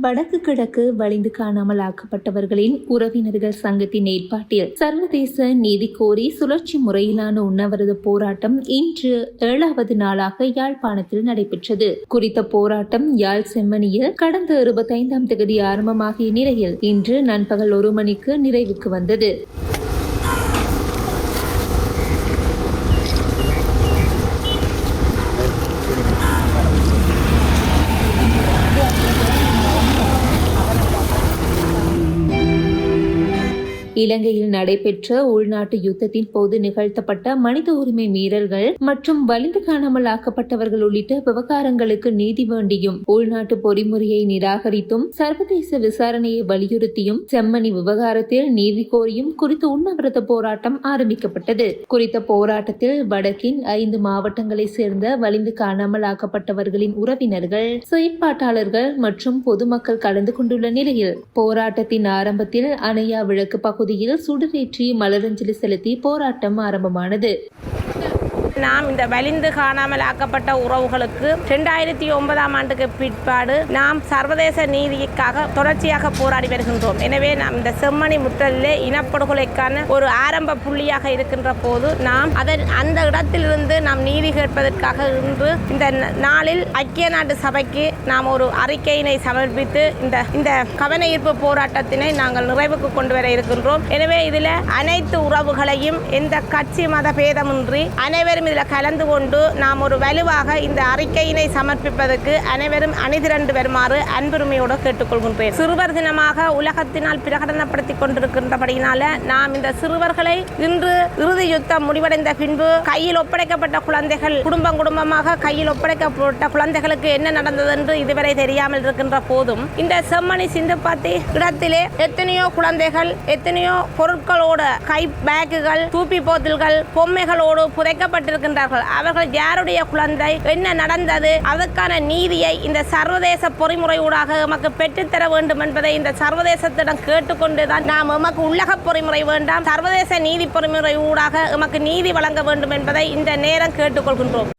வடக்கு கிழக்கு வலிந்து காணாமல் ஆக்கப்பட்டவர்களின் உறவினர்கள் சங்கத்தின் ஏற்பாட்டில் சர்வதேச நீதி கோரி சுழற்சி முறையிலான உண்ணவரது போராட்டம் இன்று ஏழாவது நாளாக யாழ்ப்பாணத்தில் நடைபெற்றது. குறித்த போராட்டம் யாழ் செம்மணியில் கடந்த இருபத்தைந்தாம் தேதி ஆரம்பமாகிய நிலையில் இன்று நண்பகல் ஒரு மணிக்கு நிறைவுக்கு வந்தது. இலங்கையில் நடைபெற்ற உள்நாட்டு யுத்தத்தின் போது நிகழ்த்தப்பட்ட மனித உரிமை மீறல்கள் மற்றும் வலிந்து காணாமல் ஆக்கப்பட்டவர்கள் உள்ளிட்ட விவகாரங்களுக்கு நீதி வேண்டியும் உள்நாட்டு பொறிமுறையை நிராகரித்தும் சர்வதேச விசாரணையை வலியுறுத்தியும் செம்மணி விவகாரத்தில் நீதி கோரியும் குறித்த உண்ணாவிரத போராட்டம் ஆரம்பிக்கப்பட்டது. குறித்த போராட்டத்தில் வடக்கின் ஐந்து மாவட்டங்களைச் சேர்ந்த வலிந்து காணாமல் ஆக்கப்பட்டவர்களின் உறவினர்கள் செயற்பாட்டாளர்கள் மற்றும் பொதுமக்கள் கலந்து கொண்டுள்ள நிலையில் போராட்டத்தின் ஆரம்பத்தில் அணையா விளக்கு பகுதியில் சுடரேற்றி மலரஞ்சலி செலுத்தி போராட்டம் ஆரம்பமானது. நாம் இந்த வலிந்து காணாமல் ஆக்கப்பட்ட உறவுகளுக்கு இரண்டாயிரத்தி ஒன்பதாம் ஆண்டுக்கு பிற்பாடு நாம் சர்வதேச நீதிக்காக தொடர்ச்சியாக போராடி வருகின்றோம். எனவே நாம் இந்த செம்மணி முற்றலிலே இனப்படுகொலைக்கான ஒரு ஆரம்ப புள்ளியாக இருக்கின்ற போது நாம் அதன் அந்த இடத்திலிருந்து நாம் நீதி கேட்பதற்காக இன்று இந்த நாளில் ஐக்கிய நாட்டு சபைக்கு நாம் ஒரு அறிக்கையினை சமர்ப்பித்து இந்த இந்த கவன ஈர்ப்பு போராட்டத்தினை நாங்கள் நிறைவுக்கு கொண்டு வர இருக்கின்றோம். எனவே இதில் அனைத்து உறவுகளையும் எந்த கட்சி மத பேதமின்றி அனைவரும் இதில் கலந்து கொண்டு நாம் ஒரு வலுவாக இந்த அறிக்கையினை சமர்ப்பிப்பதற்கு அனைவரும் அணிதிரண்டு வருமாறு அன்புரிமையோடு கேட்டுக்கொள்கின்றேன். சிறுவர் தினமாக உலகத்தினால் பிரகடனப்படுத்தி கொண்டிருக்கின்றபடியினால நாம் இந்த சிறுவர்களை இன்று இறுதி யுத்தம் முடிவடைந்த பின்பு கையில் ஒப்படைக்கப்பட்ட குழந்தைகள் குடும்பம் குடும்பமாக கையில் ஒப்படைக்கப்பட்ட குழந்தைகளுக்கு என்ன நடந்தது என்று இதுவரை தெரியாமல் இருக்கின்ற போதும் இந்த செம்மணி சிந்துப்பாத்தி இடத்திலே எத்தனையோ குழந்தைகள் எத்தனையோ பொருட்களோட கை பேக்குகள் தூப்பி போத்தல்கள் பொம்மைகளோடு புதைக்கப்பட்டிருக்கின்றார்கள் அவர்கள் யாருடைய குழந்தை? என்ன நடந்தது? அதற்கான நீதியை இந்த சர்வதேச பொறிமுறை ஊடாக எமக்கு பெற்றுத்தர வேண்டும் என்பதை இந்த சர்வதேசத்திடம் கேட்டுக்கொண்டுதான் நாம் எமக்கு உள்ளக பொறிமுறை வேண்டாம் சர்வதேச நீதி பொறிமுறை ஊடாக எமக்கு நீதி வழங்க வேண்டும் என்பதை இந்த நேரம் கேட்டுக்கொள்கின்றோம்.